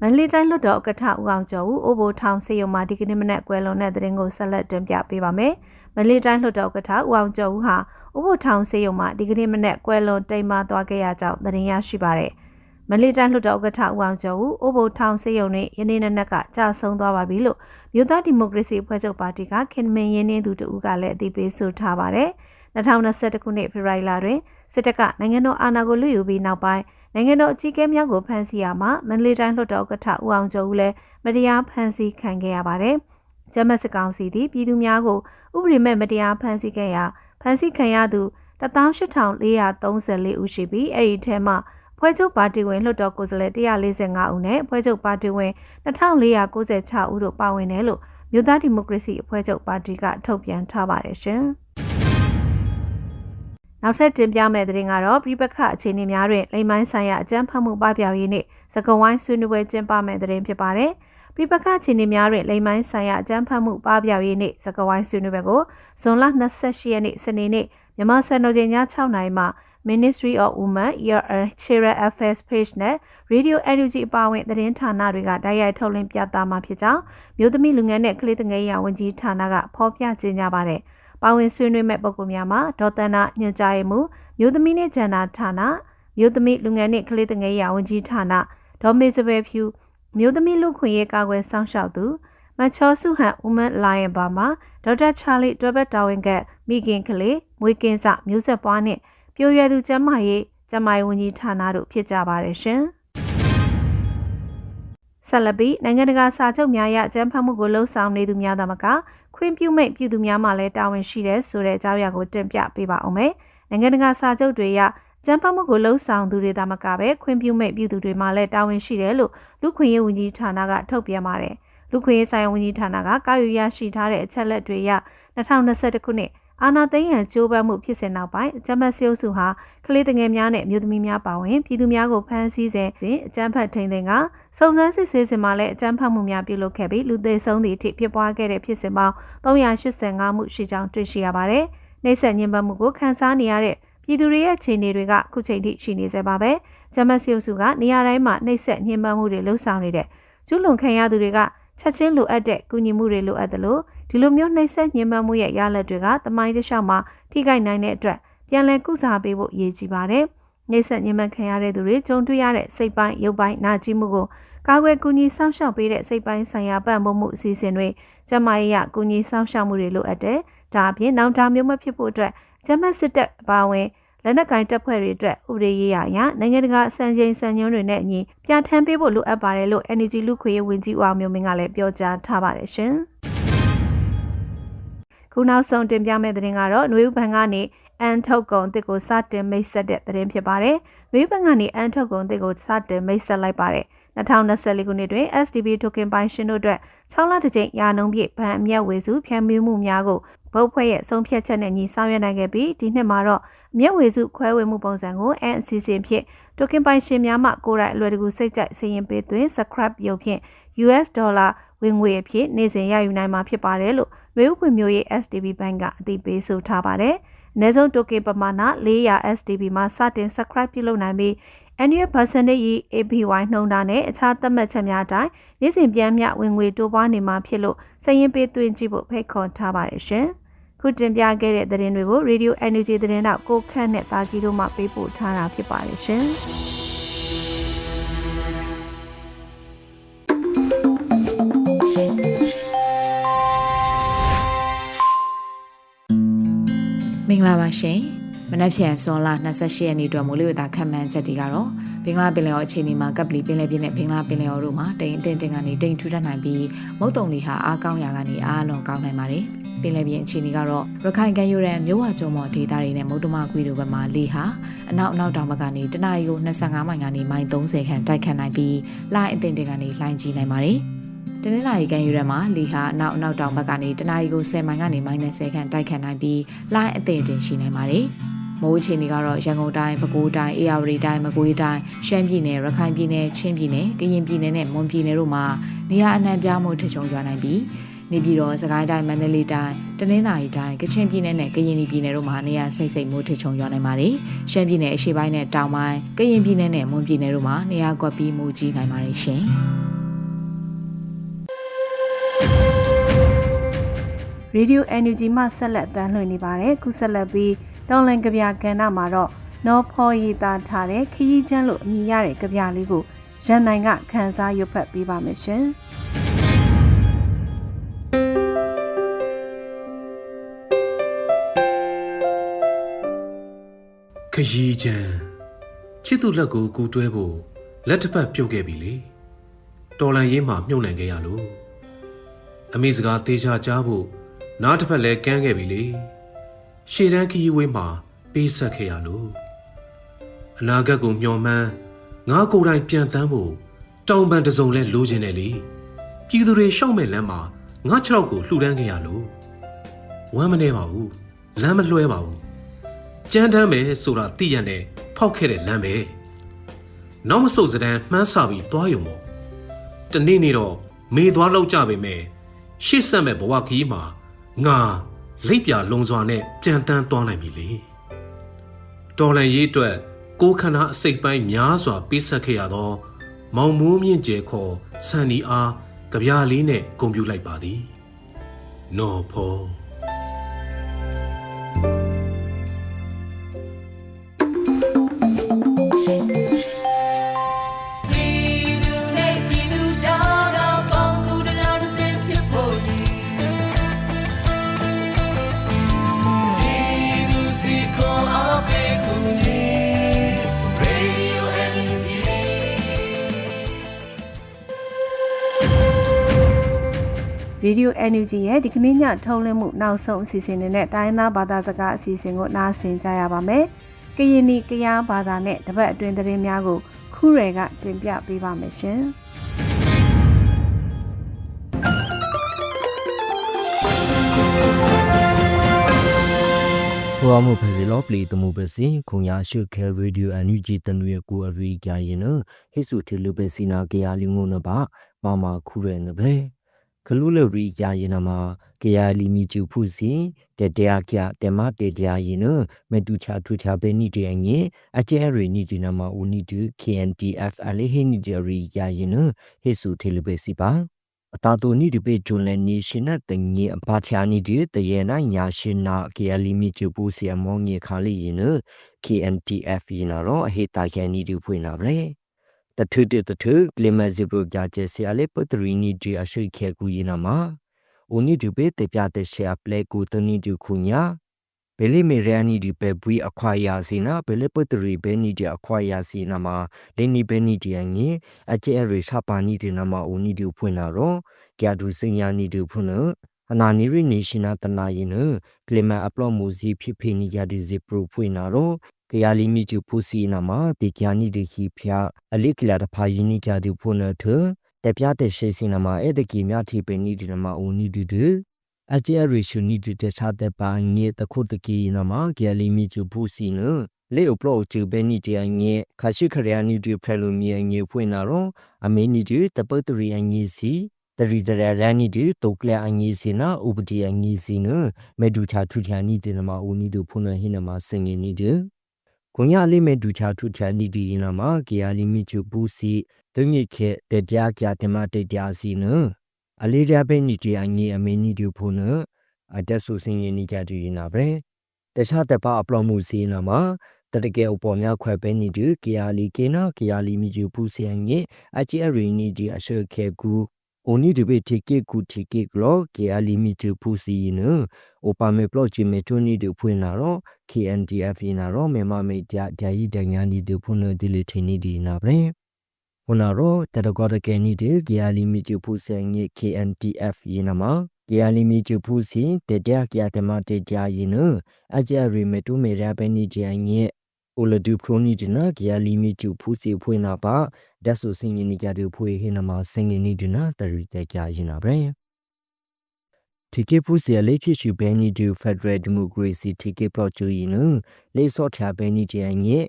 မန္တလေးတိုင်းလွှတ်တော်ဥက္ကဋ္ဌဦးအောင်ကျော်ဦးအိုဘိုထောင်စေယုံမှာဒီကနေ့မနက်ကွယ်လွန်တဲ့တဲ့ရင်ကိုဆက်လက်တင်ပြပေးပါမယ်။မန္တလေးတိုင်းလွှတ်တော်ဥက္ကဋ္ဌဦးအောင်ကျော်ဦးဟာ အိုဘိုထောင်စေယုံမှာဒီကနေ့မနက်ကွယ်လွန်တိမ်မာသွားခဲ့ရကြောင်းသတင်းရရှိပါရယ်။မန္တလေးတိုင်းလွှတ်တော်ဥက္ကဋ္ဌဦးအောင်ကျော်ဦးအိုဘိုထောင်စေယုံနဲ့ယနေ့နေ့ကကြာဆုံးသွားပါပြီလို့မြို့သားဒီမိုကရေစီအဖွဲ့ချုပ်ပါတီကခင်မင်ရင်းနှင်းသူတို့ကလည်းအသိပေးဆိုထားပါရယ်။2021ခုနှစ်ဖေဖော်ဝါရီလတွင်စစ်တပ်ကနိုင်ငံတော်အာဏာကိုလွှတ်ယူပြီးနောက်ပိုင်းနိုင်ငံတော်အကြီးအကဲများကိုဖမ်းဆီးရမှာမန္တလေးတိုင်းလွှတ်တော်ဥက္ကဋ္ဌဦးအောင်ကျော်ဦးလည်းမတရားဖမ်းဆီးခံခဲ့ရပါတယ်။ကျမတ်စကောင်စီသည်ပြည်သူများကိုဥပဒေမဲ့မတရားဖမ်းဆီးခဲ့ရာ ဖမ်းဆီးခံရသူ18434ဦးရှိပြီးအဲ့ဒီထဲမှာဖွဲ့ချုပ်ပါတီဝင်လွှတ်တော်ကိုယ်စားလှယ်145ဦးနဲ့ဖွဲ့ချုပ်ပါတီဝင်2496ဦးတို့ပါဝင်တယ်လို့မြို့သားဒီမိုကရေစီအဖွဲ့ချုပ်ပါတီကထုတ်ပြန်ထားပါတယ်ရှင်။နောက်ထပ်တင်ပြမယ့်သတင်းကတော့ပြပခအခြေအနေများတွင်လိမ်မိုင်းဆိုင်ရာအကြမ်းဖက်မှုပပျောက်ရေးနှင့်စကဝိုင်းဆွေးနွေးပွဲကျင်းပမယ့်သတင်းဖြစ်ပါတယ်။ ပြပခအခြေအနေများတွင်လိမ်မိုင်းဆိုင်ရာအကြမ်းဖက်မှုပပျောက်ရေးနှင့်စကဝိုင်းဆွေးနွေးပွဲကိုဇွန်လ28ရက်နေ့စနေနေ့မြန်မာစံတော်ချိန်ည6:00နာရီမှာ Ministry of Women Year Children Affairs Page နဲ့ Radio Energy အပါအဝင်သတင်းဌာနတွေကတိုက်ရိုက်ထုတ်လွှင့်ပြသမှာဖြစ်ကြောင်းမြို့သမီးလူငယ်နဲ့ကလေးသငယ်ရာဝန်ကြီးဌာနကဖော်ပြကြေညာပါတယ်။ပါဝင်ဆွေးနွေးမဲ့ပုဂ္ဂိုလ်များမှာဒေါ်တနာညွှန်ကြားရေးမှူးမြို့သမီးနဲ့ဂျန်နာဌာနမြို့သမီးလူငယ်နဲ့ကလေးငယ်ရာဝန်ကြီးဌာနဒေါ်မေစပယ်ဖြူ မြို့သမီးလူခွင့်ရေးကာကွယ်စောင့်ရှောက်သူမချောစုဟန် Women Lion ဘာမှာဒေါက်တာချာလီတွဲဘက်တာဝန်ကမိခင်ကလေးမွေးကင်းစမျိုးဆက်ပွားနဲ့ပြိုရွယ်သူကျမရေးကျမရေးဝန်ကြီးဌာနတို့ဖြစ်ကြပါတယ်ရှင်ဆက်လက်ပြီးနိုင်ငံတကာစာချုပ်များအရအကြမ်းဖက်မှုကိုလှုံ့ဆော်နေသူများသာမကခွင့်ပြုမိတ်ပြည်သူများမှလည်းတာဝန်ရှိတဲ့ဆိုတဲ့အကြောင်းအရာကိုတင်ပြပေးပါအောင်မယ်။နိုင်ငံတကာစာချုပ်တွေအရ ကျန်းဖတ်မှုကိုလှုံ့ဆော်သူတွေသာမကပဲခွင့်ပြုမိတ်ပြည်သူတွေမှလည်းတာဝန်ရှိတယ်လို့လူခွင့်ရေးဝန်ကြီးဌာနကထုတ်ပြန်ပါတယ်။လူခွင့်ရေးဆိုင်ရာဝန်ကြီးဌာနကကောက်ယူရရှိထားတဲ့အချက်လက်တွေအရ2021ခုနှစ်အာနာသိန်းရန်ကြိုးပမ်းမှုဖြစ်စဉ်နောက်ပိုင်းအကြမ်းဖက်ဆီးအုပ်စုဟာကလေးငယ်များနဲ့မြို့သမီးများပါဝင်ပြည်သူများကိုဖမ်းဆီးစဉ်အကြမ်းဖက်ထိန်သိမ်းကစုံစမ်းစစ်ဆေးစဉ်မှာလည်းအကြမ်းဖက်မှုများပြုလုပ်ခဲ့ပြီးလူသေဆုံးသည့်အထိဖြစ်ပွားခဲ့တဲ့ဖြစ်စဉ်ပေါင်း385မှုရှိကြောင်းတွေ့ရှိရပါတယ်။နှိမ့်ဆက်ညှဉ်းပန်းမှုကိုခန်းစားနေရတဲ့ ပြည်သူတွေရဲ့ခြေနေတွေကခုချိန်ထိရှိနေသေးပါပဲ။ဂျမတ်စီယုစုကနေရာတိုင်းမှာနှိမ့်ဆက်ညှဉ်းပန်းမှုတွေလှုပ်ဆောင်နေတဲ့ကျူးလွန်ခံရသူတွေကချက်ချင်းလိုအပ်တဲ့ကူညီမှုတွေလိုအပ်တယ်လို့ဒီလိုမျိုးနှိမ့်ဆက်ညှဉ်းပန်းမှုရဲ့ရလဒ်တွေကတမိုင်းတစ်လျှောက်မှာထိခိုက်နိုင်တဲ့အတွက်ပြန်လည်ကုစားပေးဖို့အရေးကြီးပါတယ်။နှိမ့်ဆက်ညှဉ်းပန်းခံရတဲ့သူတွေကြုံတွေ့ရတဲ့စိတ်ပိုင်းရုပ်ပိုင်းနာကျင်မှုကိုကာကွယ်ကူညီစောင့်ရှောက်ပေးတဲ့စိတ်ပိုင်းဆိုင်ရာပံ့ပိုးမှုအစီအစဉ်တွေကျမရေးရကူညီစောင့်ရှောက်မှုတွေလိုအပ်တယ်။ဒါအပြင်နောက်တာမျိုးမဖြစ်ဖို့အတွက်ကျမစစ်တပ်အပါအဝင် လက်နက်ကင်တပ်ဖွဲ့တွေအတွက်ဥပဒေရေးရာအရနိုင်ငံတကာစံချိန်စံညွှန်းတွေနဲ့အညီပြဋ္ဌာန်းပေးဖို့လိုအပ်ပါတယ်လို့ NUG လူခွေရေးဝန်ကြီးဦးအောင်မျိုးမင်းကလည်းပြောကြားထားပါတယ်ရှင်။ခုနောက်ဆုံးတင်ပြမယ့်သတင်းကတော့ຫນွေဥပန်ကနေအန်ထုတ်ကုံတစ်ကိုစတင်မိတ်ဆက်တဲ့သတင်းဖြစ်ပါတယ်။ຫນွေဥပန်ကနေအန်ထုတ်ကုံတစ်ကိုစတင်မိတ်ဆက်လိုက်ပါတယ်။2024ခုနှစ်တွင် SDB token ပိုင်ရှင်တို့အတွက်6လတစ်ကြိမ်ရာနှုန်းပြည့်ဗန်အမြတ်ဝေစုဖြန့်မြူးမှုများကိုဗုတ်ဖွဲ့ရဲ့ဆုံးဖြတ်ချက်နဲ့ညီဆောင်ရွက်နိုင်ခဲ့ပြီးဒီနှစ်မှာတော့ မြက်ဝေစုခွဲဝေမှုပုံစံကို an အစီအစဉ်ဖြင့်တိုကင်ပိုင်ရှင်များမှကိုယ်တိုင်အလွယ်တကူစိတ်ကြိုက်စီရင်ပေးသွင်း scrap ရုပ်ဖြင့် US ဒေါ်လာဝင်ငွေအဖြစ်နေ့စဉ်ရယူနိုင်မှာဖြစ်ပါတယ်လို့ရွေးဥပွင့်မျိုးရေး SDB Bank ကအသိပေးဆိုထားပါတယ်။အနည်းဆုံးတိုကင်ပမာဏ400 SDB မှာစတင် subscribe ပြုလုပ်နိုင်ပြီး annual percentage APY နှုန်းတာနဲ့အခြားသတ်မှတ်ချက်များအတိုင်းနေ့စဉ်ပြန်မြဝင်ငွေတိုးပွားနေမှာဖြစ်လို့စည်ရင်ပေးသွင်းကြည့်ဖို့ဖိတ်ခေါ်ထားပါတယ်ရှင်။ ခုတင်ပြခဲ့တဲ့သတင်းတွေကို Radio Energy သတင်းတော့ကိုခန့်နဲ့တာကြီးတို့မှပေးပို့ထားတာဖြစ်ပါတယ်ရှင်။မင်္ဂလာပါရှင်မနက်ဖြန်ဇွန်လ28ရက်နေ့အတွက်မိုးလေဝသခန့်မှန်းချက်တွေကတော့ဘင်္ဂလားပင်လယ်ော်အခြေအနေမှာကပ်ပလီပင်လယ်ပြင်နဲ့ဘင်္ဂလားပင်လယ်ော်တို့မှာတိမ်အထင်တင်ကနေတိမ်ထူထပ်နိုင်ပြီးမုတ်တုံလီဟာအားကောင်းရာကနေအားလွန်ကောင်းနိုင်ပါတယ်။ ပင်လယ်ပြင်အခြေအနေကတော့ရခိုင်ကမ်းရိုးတန်းမြို့ဝကျုံမော်ဒေသတွေနဲ့မုတ်တမကွေတို့ဘက်မှာလေဟာအနောက်အနောက်တောင်ဘက်ကနေတနအီကို25မိုင်ကနေမိုင်30ခန့်တိုက်ခတ်နိုင်ပြီးလိုင်းအထင်တင်ကနေလှိုင်းကြီးနိုင်ပါတယ်တနင်္လာရီကမ်းရိုးတန်းမှာလီဟာအနောက်အနောက်တောင်ဘက်ကနေတနအီကို10မိုင်ကနေမိုင်20ခန့်တိုက်ခတ်နိုင်ပြီးလိုင်းအထင်တင်ရှိနိုင်ပါတယ်မိုးအခြေအနေကတော့ရန်ကုန်တိုင်းပဲခူးတိုင်းအေရဝတီတိုင်းမကွေးတိုင်းရှမ်းပြည်နယ်ရခိုင်ပြည်နယ်ချင်းပြည်နယ်ကရင်ပြည်နယ်နဲ့မွန်ပြည်နယ်တို့မှာနေရာအနှံ့ပြားမှုထချုံရွာနိုင်ပြီး နေပြည်တော်စကိုင်းတိုင်းမန္တလေးတိုင်းတနင်္သာရီတိုင်းကချင်ပြည်နယ်နဲ့ကရင်ပြည်နယ်တို့မှာနေရာစိတ်စိတ်မိုးထချုံရွာနိုင်ပါတယ်။ရှမ်းပြည်နယ်အရှေ့ပိုင်းနဲ့တောင်ပိုင်းကရင်ပြည်နယ်နဲ့မွန်ပြည်နယ်တို့မှာနေရာကွက်ပြီးမိုးကြီးနိုင်ပါတယ်ရှင်။ Radio Energy မှဆက်လက်အသံလွှင့်နေပါတယ်။ခုဆက်လက်ပြီးတောင်လန်ကြပြကဏ္ဍမှာတော့နော်ဖော်ရည်သားထားတဲ့ခရီးချမ်းလို့အမည်ရတဲ့ကြပြလေးကိုရန်နိုင်ကခန်းစားရွတ်ဖတ်ပေးပါမယ်ရှင်။ ရီးချမ်းချစ်သူလက်ကိုကူတွဲဖို့လက်တစ်ဖက်ပြုတ်ခဲ့ပြီလေတော်လန်ရေးမှာမြုပ်နှံခဲ့ရလို့အမေစကားသေးချာကြားဖို့နားတစ်ဖက်လည်းကန်းခဲ့ပြီလေရှေ့တန်းခရီးဝေးမှာပေးဆက်ခဲ့ရလို့အနာဂတ်ကိုမျှော်မှန်းငါကိုယ်တိုင်ပြန်တမ်းဖို့တောင်ပန်တစ်စုံလဲလိုချင်တယ်လေပြည်သူတွေရှောက်မဲ့လမ်းမှာငါခြေထောက်ကိုလှူဒန်းခဲ့ရလို့ဝမ်းမနေပါဘူးလမ်းမလွှဲပါဘူး ကြမ်းတမ်းပဲဆိုတာသိရတဲ့ဖောက်ခဲ့တဲ့လမ်းပဲနောက်မဆုတ်စဒန်းမှန်းဆပြီးသွားရုံပေါ့တနေ့နေ့တော့မေသွားလောက်ကြပေမဲ့ရှေ့ဆက်မဲ့ဘဝခီးမှာငါလိပ်ပြလုံစွာနဲ့ကြံတန်းသွားနိုင်ပြီလေတော်လန်ရေးအတွက်ကိုယ်ခန္ဓာအစိတ်ပိုင်းများစွာပေးဆက်ခဲ့ရသော မောင်မိုးမြင့်ကျဲခေါ်ဆန်နီအားကြပြားလေးနဲ့ဂုံပြူလိုက်ပါသည်နော်ဖော Radio NUG ရဲ့ဒီကနေ့ညထုတ်လွှင့်မှုနောက်ဆုံးအစီအစဉ်တွေနဲ့တိုင်းရင်းသားဘာသာစကားအစီအစဉ်ကိုနားဆင်ကြရပါမယ်။ကရင်နီကရားဘာသာနဲ့တပတ်အတွင်းသတင်းများကိုခုရဲကတင်ပြပေးပါမယ်ရှင်။ဟိုအမှုဖစီလောပလီတမှုပစီခုံရရှုခဲရေဒီယိုအန်ယူဂျီတနွေကိုအရိကြရင်နဟိစုထေလူပစီနာကေယာလီငုံနပါမမခုရဲနပဲ ခလူလရီကြရင်နမှာကေယာလီမီကျူဖုစီတတရာကြတမတေတရာရင်နမတူချာထူချာပဲနိတေငေအကျဲရီနိဒီနမှာဦးနိတူ KNTF အလေးဟိနိတေရီကြရင်နဟိစုထေလူပစီပါအတာတူနီဒီပေဂျွန်လန်နီရှင်နတ်တငေအပါချာနီဒီတယေနာညာရှင်နာကေအလီမီချူပူစီအမောငေခါလီရင် KNTF ရင်တော့အဟေတာကန်နီဒီဖွင့်လာပဲ တထုတတထုကလီမဇီပရိုကြချေစီအလေပတရီနီဒီအရှိခေကူရင်နာမှာဦးနီဒီပေတပြတဲ့ရှေအပလက်ကူတနီဒီခုညာဘယ်လီမေရန်နီဒီပေဘွီအခွာယာစီနာဘယ်လီပတရီဘဲနီဒီအခွာယာစီနာမှာလင်းနီဘဲနီဒီအငေအကျဲရီစပါနီဒီနာမှာဦးနီဒီဖွင့်လာတော့ကြဒူစင်ယာနီဒီဖွင့်လို့အနာနီရီနေရှင်နာတနာရင်နကလီမာအပလော့မူစီဖြစ်ဖြစ်နီကြဒီဇီပရိုဖွင့်လာတော့ ကယာလီမီကျူပူစီနာမှာဘေကျာနီဒီခီဖျာအလိကလာတဖာယင်းနီကြဒီဖွင့်လို့ထတပြတဲ့ရှိစင်နာမှာအဲ့တကီမြထီပင်နီဒီနာမှာဦးနီဒီဒီအကျဲရီရှူနီဒီတခြားတဲ့ပါငေတခုတကီနာမှာကယာလီမီကျူပူစီနလေအပလော့ကျူဘဲနီတီအငေခါရှိခရယာနီဒီဖရလူမီအငေဖွင့်လာတော့အမေနီဒီတပတ်တရီအငေစီတရီတရရန်နီဒီတုတ်ကလအငေစီနာဥပတိအငေစီနမေဒူချာထူချာနီဒီနမှာဦးနီဒူဖုန်ဟိနမှာစင်ငင်နီဒီ ကွန်ရလေးမေဒူချာထူချာနီဒီနမှာကီယာလီမီချူပူစီဒုညိခေတကြကြတမတေတယာစီနအလေးရပဲနီတီအငေအမေနီဒူဖုန်အတက်ဆူစင်ငင်နီကြတူနာပဲတခြားတပအပလော့မှုစီနာမှာတတကယ်ပေါ်များခွဲပဲနေတူကီယာလီကေနာ ကီယာလီမီကျူပူဆီယန်ငေအချီအရီနီဒီအရှေခေကူအိုနီဒီဘေတီကေကူတီကေကလောကီယာလီမီကျူပူစီနအိုပါမေပလော့ချီမေတိုနီဒီဖွင့်လာတော့ KNDF နာတော့မေမမေဂျာဂျာယီဒညာနီဒီဖွင့်ဒီလီထီနီဒီနာပဲဟိုနာတော့တတကောတကယ်နီဒီကီယာလီမီကျူပူဆီယန်ငေ KNDF ယနာမှာကီယာလီမီကျူပူစီတေတကီယာတမတေဂျာယီနအဂျာရီမေတိုမေရဘဲနီဂျာငေအိုလဒူပရိုနီဒနာဂီယာလီမီကျူဖူစီဖွေးနာပါ ဒက်ဆူစင်ငင်းနီကြတူဖွေးဟင်းနမှာစင်ငင်းနီဒနာတရီတက်ကြရင်နာပဲတီကေဖူစီလေးဖြစ်ရှူဘဲနီဒူဖက်ဒရယ်ဒီမိုကရေစီတီကေပလော့ချူယီနလေးစော့ချာဘဲနီဂျန်ရဲ့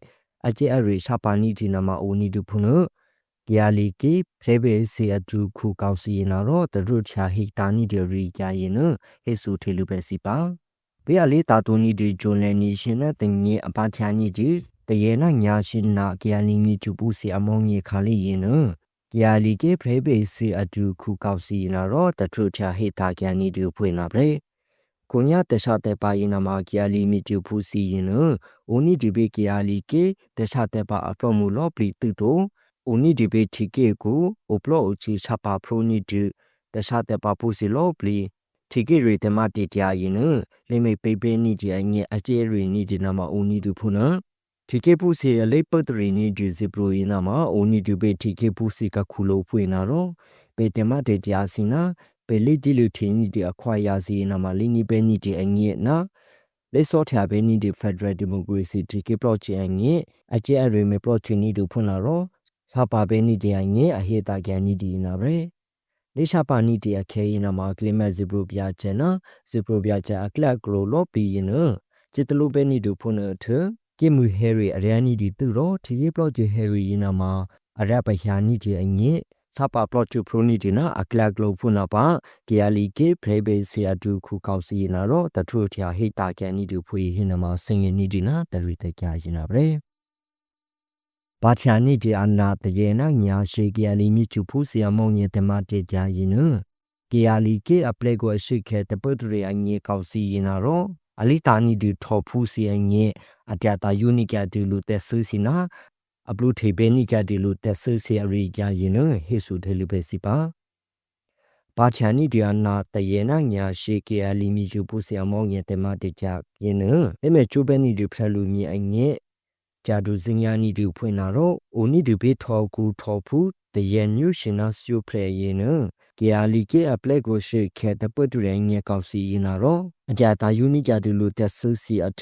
အကျအရီရှာပါနီဒီနာမှာအိုနီဒူဖုနဂီယာလီကေဖရေဘေစီအတူခုကောက်စီနာတော့တရုချာဟီတာနီဒီရီကြရင်ဟေဆူထေလူပဲစီပါဘေးအလေးတာတူနီဒီဂျွန်လန်နီရှင်နဲ့တင်ကြီးအပါချာနီဒီ တရေနာညာရှင်နာကီယာလီမီချူပူစီအမောင်းကြီးခါလီရင်နကီယာလီကေဖရေဘေစီအတူခုကောက်စီနာတော့တထုချာဟေတာကန်နီဒီဖွင့်လာပဲကိုညာတခြားတဲ့ပါရင်နာမှာကီယာလီမီတူဖူစီရင်နအိုနီဒီဘေကီယာလီကေတခြားတဲ့ပါအပလော့မူလော့ပလီတူတိုအိုနီဒီဘေတီကေကိုအိုပလော့အချီချပါဖရိုနီတူတခြားတဲ့ပါဖူစီလော့ပလီတီကေရီတမတီတယာရင်နလိမိတ်ပေပေနီဂျီအငဲအကျဲရီနီဒီနာမှာအိုနီတူဖူနာ tike pusi ale patri ni juzi pro ina ma oni dube tike pusi ka khulo phu ina ro pe tema de tia sina pe le di lu thi ni di akhwa ya si ina ma li ni be ni di angi na le so thya be ni di federal democracy tike pro chi angi a che a re me pro chi ni du phun la ro sa pa be ni di angi a he ta gyan ni di ina bre လေရှာပါနီတရခဲရင်နာမှာကလီမတ်ဇီဘရိုပြချင်နာဇီဘရိုပြချာကလကလိုလောပီရင်နစစ်တလူပဲနီတူဖုန်ထ ကိမူဟရီအရန်နီဒီသူရောထီပလော့ဂျီဟရီယနာမာအရပယာနီဒီအငိစပါပလော့ဂျူပရိုနီဒီနာအကလကလောဖုနာပါကီယာလီကေဖရေဘေဆီယာဒူခုကောက်စီနာရောတထုထျာဟိတာကန်နီဒူဖွေဟိနမာစင်ငင်နီဒီနာတရီတကြာယနာပရေဘာချာနီဒီအနာတရေနာညာရှိကီယာလီမြချူဖူဆီယာမုံညေတမတေကြာယနုကီယာလီကေအပလက်ကိုအရှိခဲတပုတ်တရေအငိကောက်စီနာရော အလီတာနီဒီထော်ဖူစီအငေအတျာတာယူနီကတူလူတက်ဆူစီနာအပလူထေဘေနီကဒီလူတက်ဆူစီအရိကြရင်နဟေဆုထေလူပဲစီပါပါချာနီဒီယာနာတယေနာညာရှိကေအလီမီယူပူစီအမောင်းရဲ့တမတေကြရင်နအမေချိုဘဲနီဒီဖလူမီအငေဂျာဒူစင်ယာနီဒီဖွင့်လာတော့အိုနီဒီဘေထော်ကူထော်ဖူ တယေညူရှင်နာဆူဖရေရင်နကေအာလီကေအပလက်ကိုရှိခဲတပတ်တူရဲ့ငေကောက်စီရင်လာတော့အကြတာယူနီကြတူလူတက်ဆူစီအထ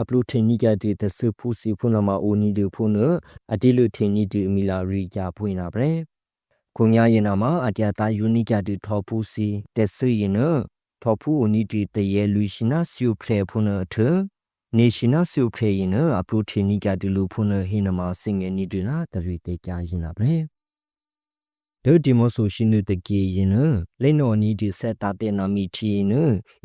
အပလူထင်နီကတဲ့တဆူဖူစီဖုနာမအိုနီဒီဖုနအတီလူထင်နီဒီမီလာရီကြဖွင့်လာပဲခုညာရင်နာမှာအကြတာယူနီကတဲ့ထော်ဖူစီတက်ဆူရင်နထော်ဖူအိုနီဒီတရေလူရှင်နာဆူဖရေဖုနအထနေရှင်နာဆူဖရေရင်အပလူထင်နီကတဲ့လူဖုနဟင်းနမစင်ငယ်နီဒီနာတရီတေကြရင်လာပဲ ဒိုဒီမိုဆိုရှင်နတကေရင်နလိနော်နီဒီဆက်တာတဲ့နာမီချီန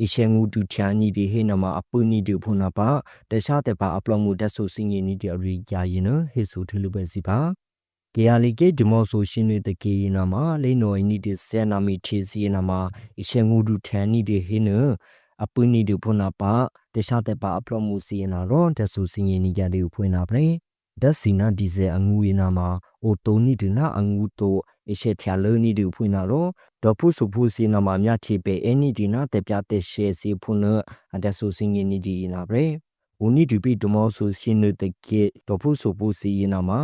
အရှေငူတူချာနီဒီဟေနမအပုနီဒီဖုနာပါတခြားတဲ့ပါအပလောမှုတက်ဆိုစင်ရင်နီဒီအရိယာရင်နဟေဆူထလူပဲစီပါကေယာလီကေဒီမိုဆိုရှင်နတကေရင်နာမလိနော်နီဒီဆက်နာမီချီစီနာမအရှေငူတူချာနီဒီဟေနအပုနီဒီဖုနာပါတခြားတဲ့ပါအပလောမှုစီနာရောတက်ဆိုစင်ရင်နီကြဒီဖွင့်နာပဲ ဒက်စီနာဒီဇယ်အငူရနာမှာအိုတိုနီဒနာအငူတိုအရှေထျာလနီဒီဖွင့်နာတော့ဒေါ်ဖုစုဖုစီနာမှာမြချေပေအနီဒီနာတေပြတဲ့ရှေစီဖွင့်နအဒဆူစင်းနီဒီနာဘရေဦးနီဒီပီဒမောဆူစင်းနတကေဒေါ်ဖုစုဖုစီနာမှာ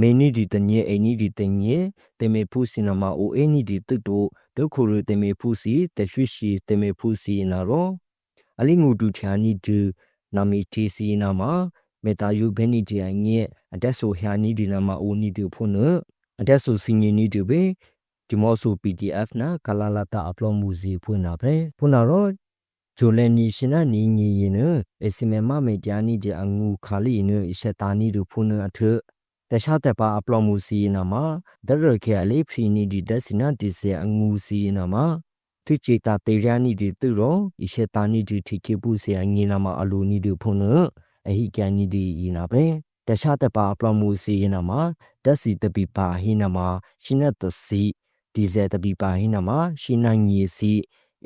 မေနီဒီတညေအနီဒီတညေတေမေဖုစီနာမှာအိုအနီဒီတုတ်တို့ဒုခုရတေမေဖုစီတရွှိရှိတေမေဖုစီနာတော့အလီငူတူချာနီဒူနာမီတီစီနာမှာ မေတာယူဘဲနီဂျီအငဲအတက်ဆိုဟယာနီဒီနာမအိုနီတူဖုန်အတက်ဆိုစင်နီနီတူဘေဒီမောဆူ PDF နာကလာလာတာအပလောမှုစီဖွင့်နာပဲဖွင့်နာတော့ဂျိုလန်နီရှင်နာနီငီရင်နအစီမေမမေဂျာနီဒီအငူခါလီနအရှတာနီတူဖုန်အထတခြားတဲ့ပါအပလောမှုစီနာမှာဒရခေအလေးဖီနီဒီဒက်စနာဒီစေအငူစီနာမှာသူချေတာတေရနီဒီသူရောအရှတာနီဒီထိကေပူစေအငီနာမှာအလိုနီဒီဖုန် အဟိကန်နီဒီယနာပဲတခြားတပါပလမှုစီယနာမှာတက်စီတပိပါဟိနာမှာရှင်းတဲ့စီဒီဇယ်တပိပါဟိနာမှာရှင်းနိုင်ကြီးစီ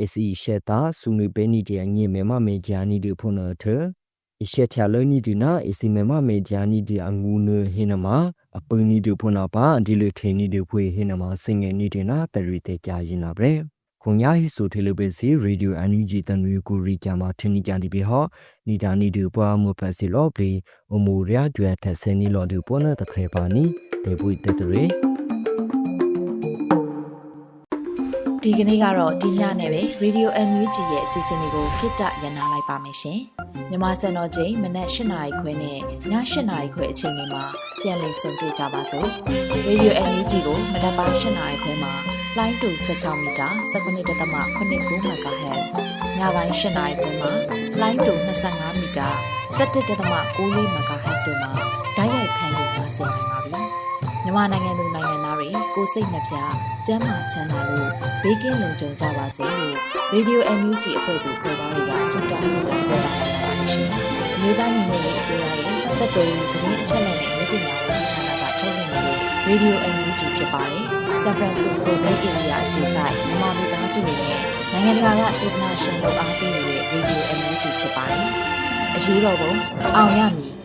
အစီရှက်တာဆုနွေပဲနီတရညေမေမမေဂျာနီဒီဖုန်နထအရှက်ချလနီဒီနာအစီမေမမေဂျာနီဒီအငူနဟိနာမှာအပင်းနီဒီဖုန်နာပါဒီလေထေနီဒီဖွေဟိနာမှာစင်ငယ်နီဒီနာတရီတေကြာရင်နာပဲ ခုံညာဟိဆိုထေလပဲစီရေဒီယိုအန်ယူဂျီတန်ရီကိုရီကမာထင်းနီကြန်ဒီဘေဟောနီဒါနီဒူပွားမှုဖက်စီလော့ပလီအမူရယာဒွဲထက်ဆင်းနီလော်ဒူပေါ်နာတခဲပါနီဒေပွိတတရေ ဒီကနေ့ကတော့ဒီညနဲ့ပဲ Radio NUG ရဲ့အစီအစဉ်လေးကိုခਿੱတရနာလိုက်ပါမယ်ရှင်မြန်မာစံတော်ချိန်မနက်၈နာရီခွဲနဲ့ည၈နာရီခွဲအချိန်တွေမှာပြန်လည်ဆုံတွေ့ကြပါစို့ Radio NUG ကိုမနက်ပိုင်း၈နာရီခွဲမှာလိုင်းတူ16မီတာ19.8 MHz ညပိုင်း၈နာရီခွဲမှာလိုင်းတူ25မီတာ17.6 MHz တို့မှာဓာတ်ရိုက်ဖမ်းလို့နိုင်စေနိုင်ပါပြီ။မြန်မာနိုင်ငံသူနိုင်ငံသားတွေကိုစိတ်နှပြ ကျန်းမာချမ်းသာလို့ဘေးကင်းလုံခြုံကြပါစေလို့ Radio NUG အဖွဲ့သူဖွဲ့သားတွေကဆုတောင်းမေတ္တာပို့တာလာပါတယ်ရှင်။မြေသားညီမတွေအစိုးရရဲ့စက်တော်ရင်သတင်းအချက်အလက်တွေပညာဝန်ကြီးဌာနကထုတ်လွှင့်နေတဲ့ Radio NUG ဖြစ်ပါတယ်။ San Francisco Bay Area အခြေစိုက်မြန်မာမိသားစုတွေနဲ့နိုင်ငံတကာကစေတနာရှင်တို့အားပေးနေတဲ့ Radio NUG ဖြစ်ပါတယ်။အရေးတော်ပုံအောင်ရမည်